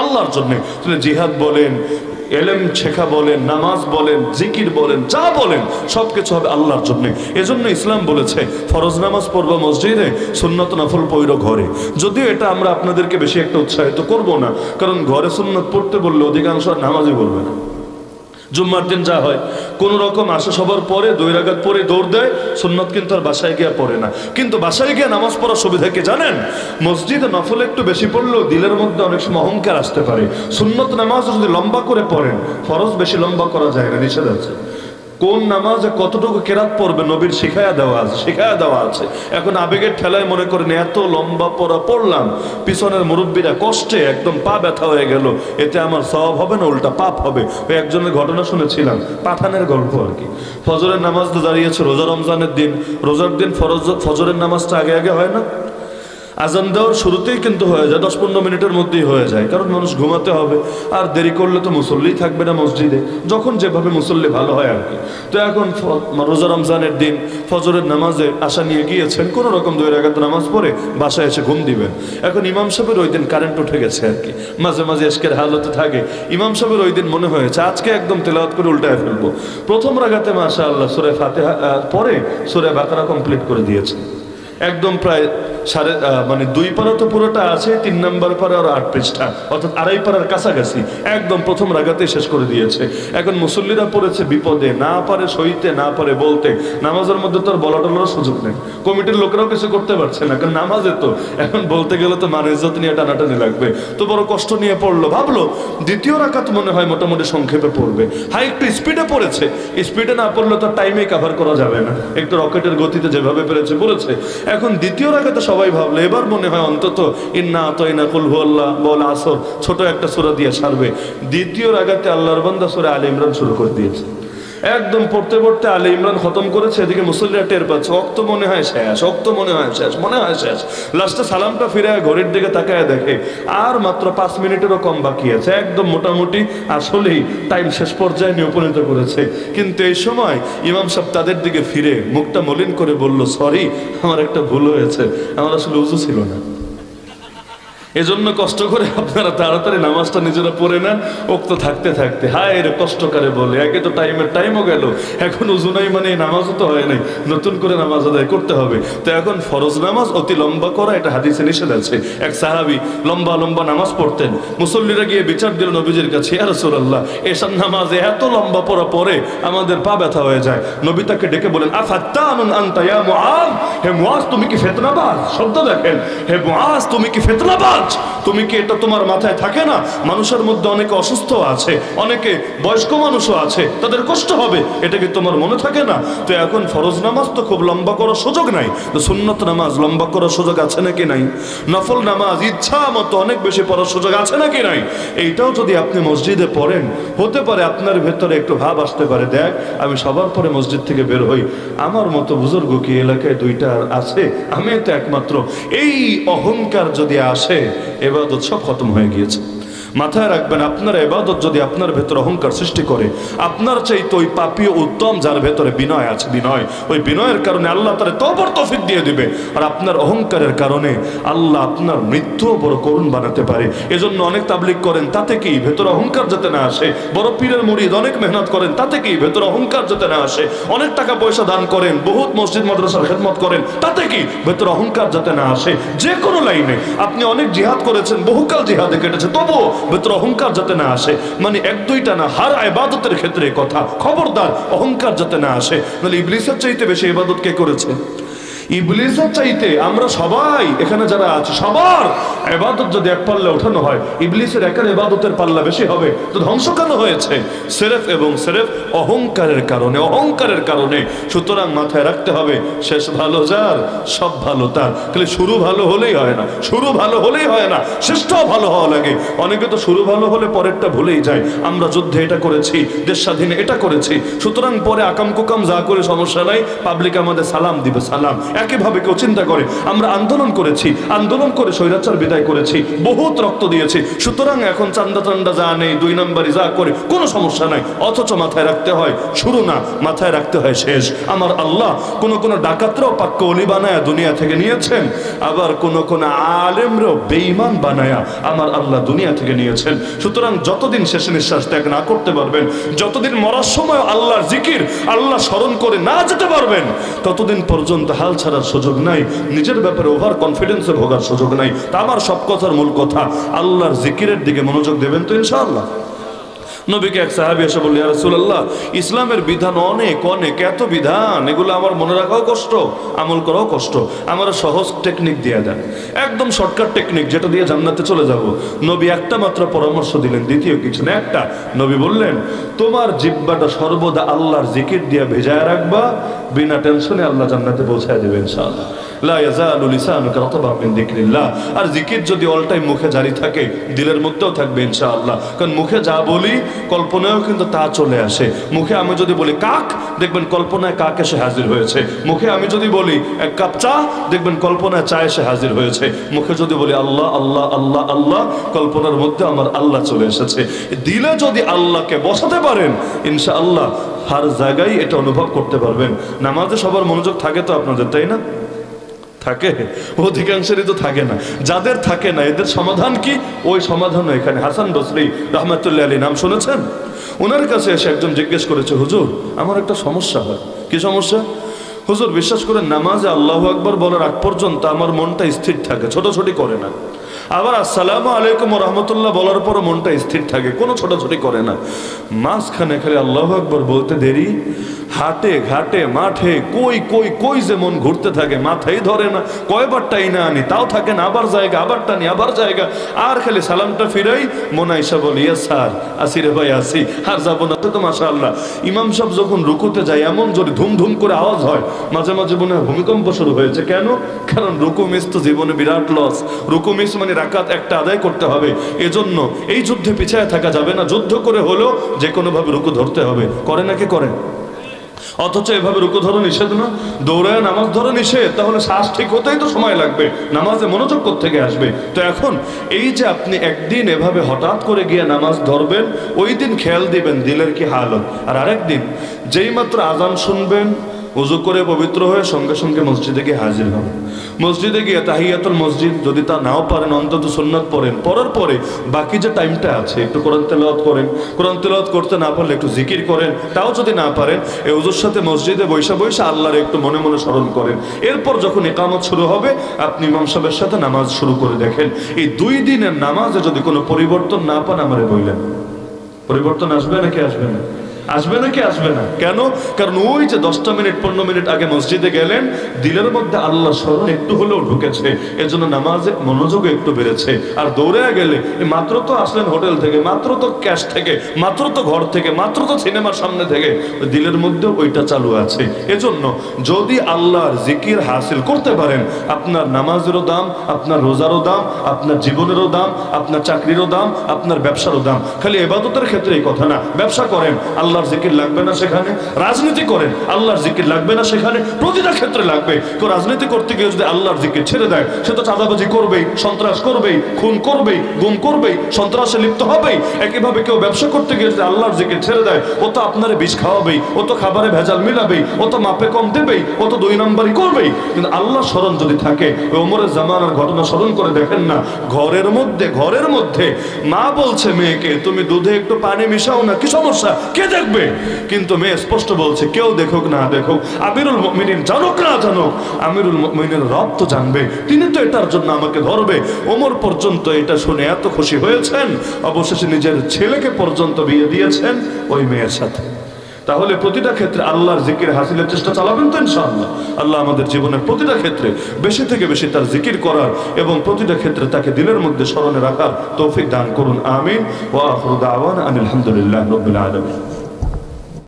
আল্লাহর জন্য। জিহাদ বলেন, এলেম শেখা বলেন, নামাজ বলেন, জিকির বলেন, যা বলেন সব কিছু হবে আল্লাহর জন্য। এজন্য ইসলাম বলেছে, ফরজ নামাজ পড়ব মসজিদে, সুন্নত নফল পৈর ঘরে। যদিও এটা আমরা আপনাদেরকে বেশি একটা উৎসাহিত করব না, কারণ ঘরে সুন্নত পড়তে বললে অধিকাংশ নামাজই বলবে না। জুম্মার দিন যা হয় কোন রকম আশা সবার পরে, দুই রাগাত পরে দৌড় দেয়, সুন্নত কিন্তু আর বাসায় গিয়ে পড়ে না। কিন্তু বাসায় গিয়ে নামাজ পড়ার সুবিধা কে জানেন? মসজিদে নফল একটু বেশি পড়লেও দিলের মধ্যে অনেক সময় অহংকার আসতে পারে। সুন্নত নামাজ যদি লম্বা করে পড়েন, ফরজ বেশি লম্বা করা যায় না, নিষেধ আছে। কোন নামাজে কতটুকু কেরাত পড়বে নবীর শিখায়া দেওয়া আছে, শিখায়া দেওয়া আছে। এখন আবেগের ঠেলায় মনে করেন, এত লম্বা পড়া পড়লাম, পিছনের মুরব্বীরা কষ্টে একদম পা ব্যথা হয়ে গেল, এতে আমার সব হবে না, উল্টা পাপ হবে। ওই একজনের ঘটনা শুনেছিলাম, পাঠানের গল্প আর কি। ফজরের নামাজ তো দাঁড়িয়েছে রোজা রমজানের দিন, রোজার দিন ফরজ, ফজরের নামাজটা আগে আগে হয় না? আজান দেওয়ার শুরুতেই কিন্তু হয়ে যায় দশ পনেরো মিনিটের মধ্যেই হয়ে যায়। কারণ মানুষ ঘুমাতে হবে আর দেরি করলে তো মুসল্লি থাকবে না মসজিদে। যখন যেভাবে মুসল্লি ভালো হয় আর কি। তো এখন রোজা রমজানের দিন ফজরের নামাজে আশা নিয়ে গিয়েছেন কোনো রকম দুই রাগাত নামাজ পড়ে বাসায় এসে ঘুম দিবেন। এখন ইমাম সাহেবের ওই দিন কারেন্ট উঠে গেছে আর কি। মাঝে মাঝে এসকের হালতে থাকে। ইমাম সাহেবের ওই দিন মনে হয়েছে আজকে একদম তেলাওয়াত করে উল্টায় ফেলব। প্রথম রাগাতে মাশা আল্লাহ সুরে আহ, পরে সুরে বাকারা কমপ্লিট করে দিয়েছে। একদম প্রায় সাড়ে মানে দুই পারা তো পুরোটা আছে, তিন নাম্বার পারা আর আট পৃষ্ঠা। অর্থাৎ আড়াই পারার কাছাকাছি। একদম প্রথম রাগাতে শেষ করে দিয়েছে। এখন মুসল্লিরা পড়েছে বিপদে, না পারে সইতে, না পারে বলতে। নামাজের মধ্যে তো আর বলা টলার সুযোগ নেই। কমিটির লোকেরাও কিছু করতে পারছে না, কারণ নামাজে তো। এখন বলতে গেলে তো মানে ইজ্জত নিয়ে টানাটানি লাগবে। তো বড় কষ্ট নিয়ে পড়ল। ভাবলো, দ্বিতীয় রাকাত মনে হয় মোটামুটি সংক্ষেপে পড়বে। হাই একটু স্পিডে পড়েছে। স্পিডে না পড়লে তো টাইমে কাভার করা যাবে না। একটু রকেটের গতিতে যেভাবে পেরেছে, পড়েছে। এখন দ্বিতীয় রাগাতে সবাই ভাবলো, এবার মনে হয় অন্তত ইন্না আতইনা কুল আল্লাহ বল আসর, ছোট একটা সুরা দিয়ে সারবে। দ্বিতীয় রাগাতে আল্লাহর বান্দা সুরা আল ইমরান শুরু করে দিয়েছে। একদম পড়তে পড়তে আলে ইমরান খতম করেছে, এদিকে মুসল্লিরা টের পাচ্ছে। অক্ত মনে হয় শেষ অক্ত মনে হয় শেষ, মনে হয় শেষ। লাস্টে সালামটা ফিরে ঘড়ির দিকে তাকায় দেখে, আর মাত্র পাঁচ মিনিটেরও কম বাকি আছে। একদম মোটামুটি আসলেই টাইম শেষ পর্যায়ে নিয়ে উপনীত করেছে। কিন্তু এই সময় ইমাম সাহেব তাদের দিকে ফিরে, মুখটা মলিন করে বলল সরি আমার একটা ভুল হয়েছে। আমার আসলে উজু ছিল না। এজন্য কষ্ট করে আপনারা তাড়াতাড়ি নামাজটা নিজেরা পড়ে নেন উক্ত থাকতে থাকতে। হায় রে কষ্টকারে বলে। একে তো টাইমের টাইমও গেল। এখন উজু নাই মানে এই নামাজও তো হয় নাই। নতুন করে নামাজ আদায় করতে হবে। তো এখন ফরজ নামাজ অতি লম্বা করা, এটা হাদিসে নিষেধ আছে। এক সাহাবি লম্বা লম্বা নামাজ পড়তেন। মুসল্লিরা গিয়ে বিচার দিল নবীজির কাছে আর রাসূলুল্লাহ এসব নামাজে এত লম্বা পড়া পরে আমাদের পা ব্যথা হয়ে যায়। নবী তাকে ডেকে বলেন মুআজ? হে মুআজ, তুমি কি ফিতনাবাজ? শব্দ দেখেন। হে মুআজ, তুমি কি ফিতনাবাজ? তুমি কি এটা তোমার মাথায় থাকে না? মানুষের মধ্যে অনেকে অসুস্থ আছে, অনেকে বয়স্ক মানুষও আছে, তাদের কষ্ট হবে, এটা কি তোমার মনে থাকে না? তো এখন ফরজ নামাজ তো খুব লম্বা করার সুযোগ নাই, তো সুন্নত নামাজ লম্বা করার সুযোগ আছে নাকি নাই? নফল নামাজ ইচ্ছা মতো অনেক বেশি পড়ার সুযোগ আছে নাকি নাই? এইটাও যদি আপনি মসজিদে পড়েন, হতে পারে আপনার ভেতরে একটু ভাব আসতে পারে, দেখ, আমি সবার পরে মসজিদ থেকে বের হই, আমার মতো বুজুর্গ কি এলাকায় দুইটা আছে? আমি তো একমাত্র। এই অহংকার যদি আসে এবাদত সব খতম হয়ে গিয়েছে। মাথায় রাখবেন, আপনার এবাদত যদি আপনার ভেতরে অহংকার সৃষ্টি করে, আপনার চাইতে ওই পাপীয় উত্তম যার ভেতরে বিনয় আছে, বিনয়, ওই বিনয়ের কারণে আল্লাহ তার তবর তফিক দিয়ে দিবে। আর আপনার অহংকারের কারণে আল্লাহ আপনার মৃত্যু বড় করুণ বানাতে পারে। এজন্য অনেক তাবলিক করেন, তাতে কি ভেতরে অহংকার যাতে না আসে? বড় পীরের মুড়িদ অনেক মেহনত করেন, তাতে কি ভেতরে অহংকার যাতে না আসে? অনেক টাকা পয়সা দান করেন, বহুত মসজিদ, মাদ্রাসার খেদমত করেন, তাতে কি ভেতরে অহংকার যাতে না আসে? যে কোনো লাইনে আপনি অনেক জিহাদ করেছেন, বহুকাল জিহাদে কেটেছে, তবুও ভেতরে অহংকার যাতে না আসে মানে এক দুইটা না, হার আবাদতের ক্ষেত্রে কথা। খবরদার অহংকার যাতে না আসে, নাহলে ইবলিসের চাইতে বেশি ইবাদত কে করেছে? ইবলিসের চাইতে আমরা সবাই এখানে যারা আছে, সবার এবাদত যদি এক পাল্লা ওঠানো হয়, ইবলিসের একার এবাদতের পাল্লা বেশি হবে। তো ধ্বংস কেন হয়েছে? সেরেফ এবং সেরেফ অহংকারের কারণে অহংকারের কারণে। সুতরাং মাথায় রাখতে হবে, শেষ ভালো যার, সব ভালো তার। খালি শুরু ভালো হলেই হয় না, শুরু ভালো হলেই হয় না শেষটাও ভালো হওয়া লাগে। অনেকে তো শুরু ভালো হলে পরেরটা ভুলেই যায়। আমরা যুদ্ধে এটা করেছি, দেশ স্বাধীনে এটা করেছি। সুতরাং পরে আকাম কুকাম যা করে সমস্যা নাই পাবলিক আমাদের সালাম দিবে, সালাম। একইভাবে কেউ চিন্তা করে, আমরা আন্দোলন করেছি, আন্দোলন করে স্বৈরাচার বিদায় করেছি, বহুত রক্ত দিয়েছি। সুতরাং এখন চান্দা চান্দা যা নেই, দুই নম্বরই যা করে, কোনো সমস্যা নাই। অথচ মাথায় রাখতে হয়, শুরু না, মাথায় রাখতে হয় শেষ। আমার আল্লাহ কোন কোন ডাকাতরাও পাক্য অলি বানায়া দুনিয়া থেকে নিয়েছেন, আবার কোন কোন আলেমরাও বেঈমান বানায়া আমার আল্লাহ দুনিয়া থেকে নিয়েছেন। সুতরাং যতদিন শেষে নিঃশ্বাস ত্যাগ না করতে পারবেন, যতদিন মরার সময় আল্লাহর জিকির, আল্লাহ স্মরণ করে না যেতে পারবেন, ততদিন পর্যন্ত হাল ছাড়ার সুযোগ নাই, নিজের ব্যাপারে ওভার কনফিডেন্সে ভোগার সুযোগ নাই। তা আমার সব কথার মূল কথা। আল্লাহর জিকিরের দিকে মনোযোগ দেবেন তো ইনশাআল্লাহ। নবীকে এক সাহাবি এসে বললি রাসূলুল্লাহ, ইসলামের বিধান অনেক অনেক, এত বিধান, এগুলো আমার মনে রাখাও কষ্ট, আমল করাও কষ্ট, আমার সহজ টেকনিক দিয়ে দেন। একদম শর্টকাট টেকনিক যেটা দিয়ে জান্নাতে চলে যাব। নবী একটা মাত্র পরামর্শ দিলেন, দ্বিতীয় কিছু না, একটা। নবী বললেন, তোমার জিব্বাটা সর্বদা আল্লাহর জিকির দিয়ে ভেজায় রাখবা, বিনা টেনশনে আল্লাহ জান্নাতে পৌঁছায় দেবে ইনশাআল্লাহ। লা ইয়াজালু আর জিকির যদি মুখে জারি থাকে, দিলের মধ্যেও থাকবে কারণ মুখে যা বলি, কল্পনায়ও কিন্তু তা চলে আসে। মুখে আমি যদি বলি কাক, দেখবেন কল্পনায় কাক এসে হাজির হয়েছে। মুখে আমি যদি বলি এক কাপ চা, দেখবেন কল্পনায় চা এসে হাজির হয়েছে। মুখে যদি বলি আল্লাহ আল্লাহ আল্লাহ আল্লাহ, কল্পনার মধ্যে আমার আল্লাহ চলে এসেছে। দিলে যদি আল্লাহকে বসাতে পারেন, ইনশাআল্লাহ, হার জায়গায় এটা অনুভব করতে পারবেন। নামাজে সবার মনোযোগ থাকে তো আপনাদের, তাই না? থাকে, অধিকাংশেরই তো থাকে না। যাদের থাকে না, এদের সমাধান কি? ওই সমাধান এখানে। হাসান বসরি রহমতুল্লাহ আলী নাম শুনেছেন? ওনার কাছে এসে একজন জিজ্ঞেস করেছে, হুজুর, আমার একটা সমস্যা হয়। কি সমস্যা? হুজুর, বিশ্বাস করে নামাজে আল্লাহ আকবর বলার আগ পর্যন্ত আমার মনটা স্থির থাকে, ছোটাছুটি করে না। আবার আসসালামু আলাইকুম রহমতুল্লাহ বলার পর মনটা স্থির থাকে, কোনো ছোটাছুটি করে না। মাঝখানে খালি আল্লাহ আকবর বলতে দেরি, হাটে ঘাটে মাঠে কই কই কই যে মন ঘুরতে থাকে মাথায় ধরে না কয়বার টাই না আনি, তাও থাকে না, আবার জায়গা, আবার টানি, আবার জায়গা, আর খালি সালামটা ফিরাই বলি, ইয়া স্যার, আসি রে ভাই, আসি, আর যাব না তো মাসা আল্লাহ ইমাম সাহেব যখন রুকুতে যায়, এমন জোরে ধুম ধুম করে আওয়াজ হয় মাঝে মাঝে মনে হয় ভূমিকম্প শুরু হয়েছে। কেন? কারণ রুকু মিস তো জীবনে বিরাট লস রুকু মিস মানে রাকাত একটা আদায় করতে হবে। এজন্য এই যুদ্ধে পিছায় থাকা যাবে না। যুদ্ধ করে হলেও যে কোনোভাবে রুকু ধরতে হবে। করে নাকি করে? অথচ এভাবে রুকু ধরো নিষেধ না। দৌড়ায় নামাজ ধরো নিষেধ। তাহলে শ্বাস ঠিক হতেই তো সময় লাগবে। নামাজে মনোযোগ থেকে আসবে? তো এখন এই যে আপনি একদিন এভাবে হঠাৎ করে গিয়ে নামাজ ধরবেন, ওই দিন খেয়াল দিবেন, দিলের কি হালত? আর আরেকদিন যেই মাত্র আজান শুনবেন উজু করে পবিত্র হয়ে সঙ্গে সঙ্গে মসজিদে গিয়ে হাজির হবেন মসজিদে গিয়ে তাহিয়াতুল মসজিদ যদি তা নাও পারেন, অন্তত সুন্নাত পড়েন। পড়ার পরে বাকি যে টাইমটা আছে, একটু কোরআন তেলাওয়াত করেন। কোরআন তেলাওয়াত করতে না পারলে একটু জিকির করেন। তাও যদি না পারেন এই উজুর সাথে মসজিদে বৈশা বৈশা আল্লাহর একটু মনে মনে স্মরণ করেন। এরপর যখন একামত শুরু হবে, আপনি ইমাম সাহেবের সাথে নামাজ শুরু করে দেখেন। এই দুই দিনের নামাজে যদি কোনো পরিবর্তন না পান, আমারে বললেন পরিবর্তন আসবে নাকি আসবে না? আসবে নাকি আসবে না? কেন? কারণ ওই যে দশটা মিনিট, পনেরো মিনিট আগে মসজিদে গেলেন, দিলের মধ্যে আল্লাহ স্মরণ একটু হলেও ঢুকেছে। এজন্য নামাজে মনোযোগ একটু বেড়েছে। আর দৌড়ে গেলে মাত্র তো আসলেন হোটেল থেকে, মাত্র তো ক্যাশ থেকে, মাত্র তো ঘর থেকে, মাত্র তো সিনেমার সামনে থেকে, দিলের মধ্যে ওইটা চালু আছে। এজন্য যদি আল্লাহর জিকির হাসিল করতে পারেন, আপনার নামাজেরও দাম, আপনার রোজারও দাম, আপনার জীবনেরও দাম, আপনার চাকরিরও দাম, আপনার ব্যবসারও দাম, খালি এবাদতের ক্ষেত্রে এই কথা না। ব্যবসা করেন আল্লাহর জিকির লাগবে না সেখানে? রাজনীতি করেন, আল্লাহর জিকির লাগবে না সেখানে? প্রতিটা ক্ষেত্রে লাগবে। কেউ রাজনীতি করতে গিয়ে যদি আল্লাহর জিকির ছেড়ে দেয়, সে তো চাঁদাবাজি করবেই, সন্ত্রাস করবেই, খুন করবেই, গুম করবেই, সন্ত্রাসে লিপ্ত হবেই। একইভাবে কেউ ব্যবসা করতে গিয়ে যদি আল্লাহর জিকির ছেড়ে দেয়, ও তো আপনারে বিষ খাওয়াবেই, ও তো খাবারে ভেজাল মিলাবেই, ও তো মাপে কম দেবেই, ও তো দুই নম্বরই করবেই। কিন্তু আল্লাহ স্মরণ যদি থাকে, ওই ওমরের জামানার ঘটনা স্মরণ করে দেখেন না, ঘরের মধ্যে ঘরের মধ্যে মা বলছে, মেয়েকে, তুমি দুধে একটু পানি মিশাও না, কি সমস্যা? কে দেখবে কিন্তু মেয়ে স্পষ্ট বলছে, কেউ দেখুক না দেখুক, আমিরুল মিনিন জানুক না জানুক, আমিরুল মিনের রব তো জানবে, তিনি তো এটার জন্য আমাকে ধরবে। ওমর পর্যন্ত এটা শুনে এত খুশি হয়েছেন, অবশেষে নিজের ছেলেকে পর্যন্ত বিয়ে দিয়েছেন ওই মেয়ের সাথে। তাহলে প্রতিটা ক্ষেত্রে আল্লাহর জিকির হাসিলের চেষ্টা চালাবেন তো ইনশাআল্লাহ। আল্লাহ আমাদের জীবনের প্রতিটা ক্ষেত্রে বেশি থেকে বেশি তার জিকির করার এবং প্রতিটা ক্ষেত্রে তাকে দিলের মধ্যে স্মরণে রাখার তৌফিক দান করুন, আমিন। ওয়া আখরু দাওয়ানা আনিল হামদুলিল্লাহ রাব্বিল আলামিন।